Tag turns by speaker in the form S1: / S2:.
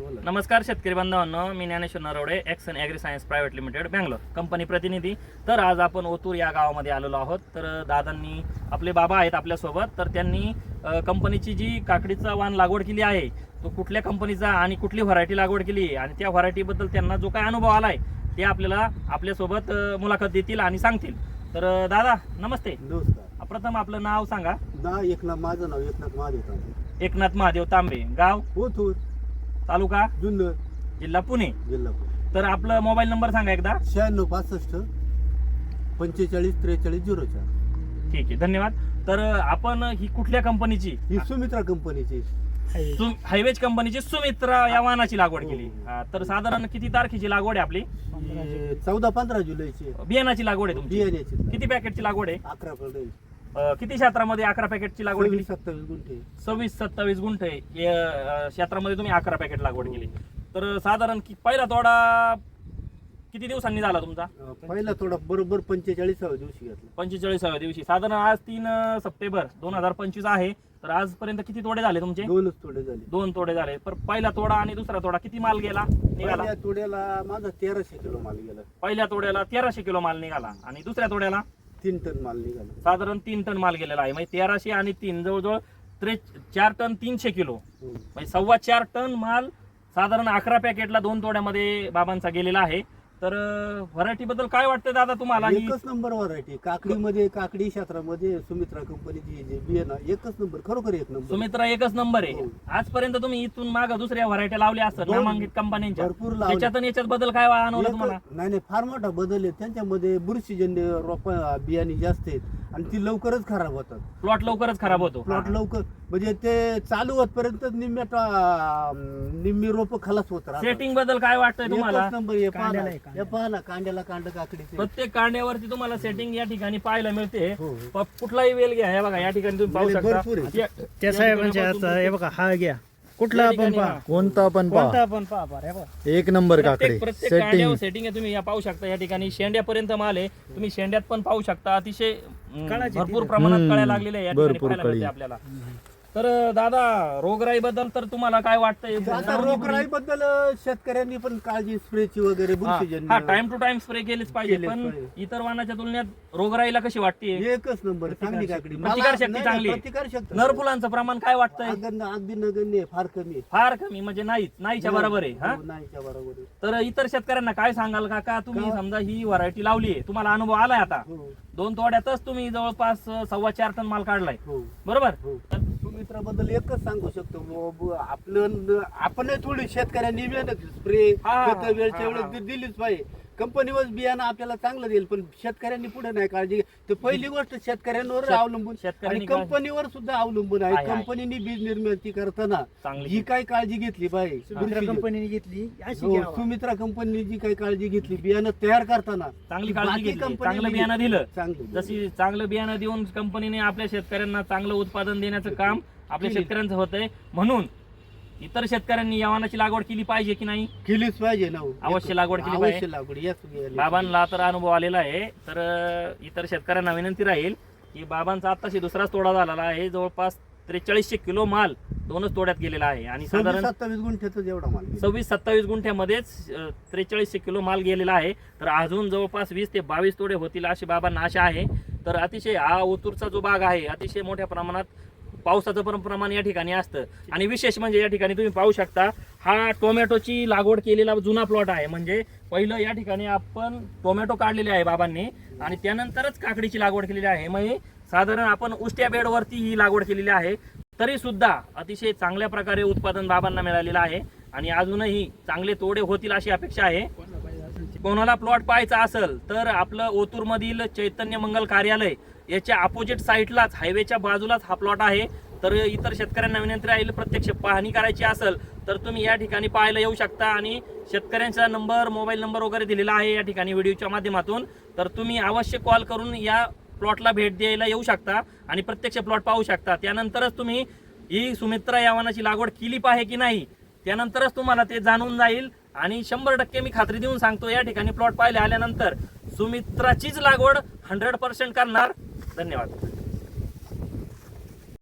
S1: नमस्कार शेतकरी बांधवांनो मी Dnyaneshwar Narwade Axon agri science private limited Bangalore company प्रतिनिधी. तर आज आपण ओतूर या गावामध्ये आलेलो आहोत. तर दादांनी आपले बाबा आहेत आपल्यासोबत. तर त्यांनी कंपनीची जी काकडीचा वाण लागवड केली आहे तो कुठल्या कंपनीचा आणि कुठली व्हरायटी लागवड केली आहे आणि त्या व्हरायटीबद्दल त्यांना जो काय अनुभव आलाय ते आपल्याला आपल्यासोबत मुलाखत देतील आणि सांगतील. तर दादा नमस्ते.
S2: नमस्कार.
S1: प्रथम आपलं नाव सांगा.
S2: एकनाथ माझं नाव एकनाथ महादेव तांबे.
S1: एकनाथ महादेव तांबे. गाव?
S2: ओथूर
S1: तालुका
S2: जुन्नर.
S1: जिल्हा पुणे.
S2: जिल्हा पुणे.
S1: तर आपलं मोबाईल नंबर सांगा एकदा.
S2: शहाण्णव पासष्ट पंचेचाळीस त्रेचाळीस झिरो चार.
S1: ठीक आहे धन्यवाद. तर आपण ही कुठल्या कंपनीची?
S2: ही सुमित्रा कंपनीची.
S1: सु- हायवेज कंपनीची सुमित्रा या वाहनाची लागवड केली.
S2: हो.
S1: हा, तर साधारण किती तारखेची लागवड आहे आपली?
S2: चौदा पंधरा जुलैची.
S1: बियाणाची लागवड आहे तुमची.
S2: बियाण्याची.
S1: किती पॅकेटची लागवड आहे?
S2: अकरा पडे
S1: अं, किती क्षेत्रामध्ये अकरा पॅकेटची लागवड केली?
S2: सव्वीस सत्तावीस गुंठे.
S1: सव्वीस सत्तावीस गुंठे. या, अं, क्षेत्रामध्ये तुम्ही अकरा पॅकेट लागवड केली. तर साधारण कि- पहिला तोडा किती दिवसांनी झाला तुमचा?
S2: अं, पहिला थोडा बरोबर पंचेचाळीसाव्या दिवशी घेतला.
S1: पंचेचाळीसाव्या दिवशी. साधारण आज तीन अं, सप्टेंबर दोन हजार पंचवीस आहे. तर आजपर्यंत किती तोडे झाले तुमचे?
S2: दोनच तोडे झाले.
S1: दोन तोडे झाले. पण पहिला तोडा आणि दुसरा तोडा किती माल गेला? निघाला?
S2: पहिल्या तोड्याला माझा तेराशे किलो माल गेला.
S1: पहिल्या तोड्याला तेराशे किलो माल निघाला. आणि दुसऱ्या तोड्याला?
S2: तीन टन माल निघाला.
S1: साधारण तीन टन माल गेलेला आहे. म्हणजे तेराशे आणि तीन जवळजवळ त्रे चार टन तीनशे किलो. म्हणजे सव्वा चार टन माल साधारण अकरा पॅकेटला दोन तोड्यामध्ये बाबांचा गेलेला आहे. तर व्हरायटी बद्दल काय वाटतं दादा तुम्हाला?
S2: एकच नंबर व्हरायटी काकडीमध्ये काकडी क्षेत्रामध्ये सुमित्रा कंपनीची जे बियाणं एकच नंबर खरोखर एक नंबर.
S1: सुमित्रा एकच नंबर आहे.
S2: हो.
S1: आजपर्यंत तुम्ही इथून माग दुसऱ्या व्हरायट्या लावल्या असतात
S2: दोन-
S1: नामांकित कंपन्यांच्या
S2: भरपूर लावले.
S1: त्याच्यात आणि याच्यात बद्दल काय अनुभव
S2: एकच-
S1: तुम्हाला?
S2: नाही नाही फार मोठा बदल आहे. त्यांच्यामध्ये बुरशीजन्य रोप बियाणे जास्त आहेत. आणि ती लवकरच खराब होतात.
S1: प्लॉट लवकरच खराब होतो.
S2: प्लॉट लवकर म्हणजे ते चालू होतपर्यंत निम्म्या टा- निम्मी रोप खलास होत राहतात.
S1: सेटिंगबद्दल काय वाटतंय तुम्हाला?
S2: एकच नंबर हे पहा ना.
S3: कांद्याला आहे,
S2: हे पहा ना कांद्याला कांड काकडीचे.
S1: प्रत्येक कांड्यावरती तुम्हाला सेटिंग या ठिकाणी पाहायला मिळते.
S2: हो, हो.
S1: प- कुठलाही वेल घ्या हे बघा या ठिकाणी तुम्ही पाहू
S2: वेल भरपूर
S1: शकता
S2: आहे.
S1: या-
S3: त्या
S1: या
S3: साहेबांच्या
S1: ठिकाणी
S3: आता हे बघा हा घ्या. कुठला
S1: या
S3: आपण
S1: ठिकाणी
S3: पहा?
S1: हा.
S4: कोणता पण
S3: कोणता
S4: पहा
S3: आपण पहा बरं हे बघा.
S4: एक नंबर काकडे.
S1: प्रत्येक प्रत्येक कांड्यावर
S4: सेटिंग
S1: सेटिंग आहे तुम्ही या पाहू शकता. या ठिकाणी शेंड्यापर्यंत माल आहे. तुम्ही शेंड्यात पण पाहू शकता. अतिशय अं,
S3: कळाची
S1: भरपूर. प्रमाणात
S4: हम्म,
S1: कळ्या लागलेल्या आहे या ठिकाणी
S4: भरपूर
S1: पाहायला
S4: कळी.
S1: मिळते आपल्याला. तर दादा रोगराई बद्दल तर तुम्हाला काय वाटतंय?
S2: आता रोगराई बद्दल शेतकऱ्यांनी पण काळजी स्प्रेची वगैरे
S1: हा टाइम टू टाइम स्प्रे केलीच पाहिजे.
S2: केलीच
S1: पण
S2: पाहिजे.
S1: इतर वाहनाच्या तुलनेत रोगराईला कशी वाटते?
S2: एकच नंबर चांगली काकडी.
S1: प्रतिकार शक्ती
S2: नाही,
S1: चांगली. आहे.
S2: प्रतिकार शक्ती
S1: नरफुलांचं प्रमाण काय वाटतंय?
S2: अगदी अगदी नगण्य आहे, फार कमी आहे.
S1: फार कमी म्हणजे नाहीच नाहीच्या बरोबर आहे हा?
S2: हो, नाहीच्या बरोबर आहे.
S1: तर इतर शेतकऱ्यांना काय सांगाल काका? तुम्ही? समजा ही व्हरायटी लावली आहे तुम्हाला अनुभव आलाय आता.
S2: हो.
S1: दोन तोड्यातच तुम्ही जवळपास अं, सव्वा चार टन माल काढलाय.
S2: हो.
S1: बरोबर?
S2: हो. सुमित्राबद्दल एकच सांगू शकतो ब- ब- आपलं आपण थोडी शेतकऱ्यांनी मेहनत स्प्रे
S1: हा,
S2: वेळच्या
S1: हा,
S2: वेळेस
S1: हा.
S2: दि- दिलीच पाहिजे. कंपनीवर बियाणं आपल्याला चांगलं देईल पण शेतकऱ्यांनी पुढे नाही काळजी तर पहिली गोष्ट शेतकऱ्यांवर
S1: शेत-
S2: अवलंबून आणि
S1: शेतकऱ्यांनी काय-
S2: कंपनीवर सुद्धा अवलंबून
S1: आहे,
S2: आहे
S1: आहे.
S2: कंपनीने बीज निर्मिती करताना
S1: चांगली
S2: जी काय काळजी घेतली
S3: सुमित्रा कंपनीने घेतली अशी
S2: हो,
S3: घ्यावा.
S2: सुमित्रा कंपनीने जी काही काळजी घेतली बियाणं तयार करताना
S1: चांगली काळजी घेतली चांगलं
S2: ने
S1: बियाणं दिलं.
S2: चांगलं
S1: जशी चांगलं बियाणं देऊन कंपनीने आपल्या शेतकऱ्यांना चांगलं उत्पादन देण्याचं काम आपल्या. शेतकऱ्यांचं होतंय. म्हणून इतर शेतकऱ्यांनी या वाहनाची लागवड केली पाहिजे की नाही
S2: केलीच पाहिजे ना हो.
S1: अवश्य लागवड केली
S2: अवश्य
S1: पाहिजे.
S2: लागवड याच गेली.
S1: बाबांना तर अनुभव आलेला आहे तर अं, इतर शेतकऱ्यांना विनंती राहील की बाबांचा आत्ताशी दुसराच तोडा झालेला आहे जवळपास त्रेचाळीसशे किलो माल दोनच तोड्यात गेलेला आहे आणि
S2: सव्वीस
S1: साधारण
S2: सत्तावीस गुंठ्याचा जेवढा माल गेला.
S1: सव्वीस सत्तावीस गुंठ्यामध्येच त्रेचाळीसशे किलो माल गेलेला आहे तर अजून जवळपास वीस ते बावीस तोडे होतील अशी बाबांना आशा आहे तर अतिशय हा ओतूरचा जो भाग आहे अतिशय मोठ्या प्रमाणात पावसाचं पण प्रमाण या ठिकाणी असतं. आणि विशेष म्हणजे या ठिकाणी तुम्ही पाहू शकता हा टोमॅटोची लागवड केलेला जुना प्लॉट आहे. म्हणजे पहिलं या ठिकाणी आपण टोमॅटो काढलेले आहे बाबांनी आणि त्यानंतरच काकडीची लागवड केलेली आहे. म्हणजे साधारण आपण उष्ट्या बेडवरती ही लागवड केलेली आहे. तरी सुद्धा अतिशय चांगल्या प्रकारे उत्पादन बाबांना मिळालेलं आहे आणि अजूनही चांगले तोडे होतील अशी अपेक्षा आहे. कोणाला प्लॉट पाहायचा असेल तर आपलं ओतूरमधील चैतन्य मंगल कार्यालय याच्या अपोजिट साईडलाच हायवेच्या बाजूलाच हा प्लॉट आहे. तर इतर शेतकऱ्यांना विनंती राहील प्रत्यक्ष पाहणी करायची असेल तर तुम्ही या ठिकाणी पाहायला येऊ शकता. आणि शेतकऱ्यांचा नंबर मोबाईल नंबर वगैरे दिलेला आहे या ठिकाणी व्हिडिओच्या माध्यमातून. तर तुम्ही अवश्य कॉल करून या प्लॉटला भेट द्यायला येऊ शकता आणि प्रत्यक्ष प्लॉट पाहू शकता. त्यानंतरच तुम्ही ही सुमित्रा या लागवड केली आहे की नाही त्यानंतरच तुम्हाला ते जाणून जाईल. आणि शंभर टक्के मी खात्री देऊन सांगतो या ठिकाणी प्लॉट पाहिले आल्यानंतर सुमित्राचीच लागवड हंड्रेड पर्सेंट करणार. धन्यवाद.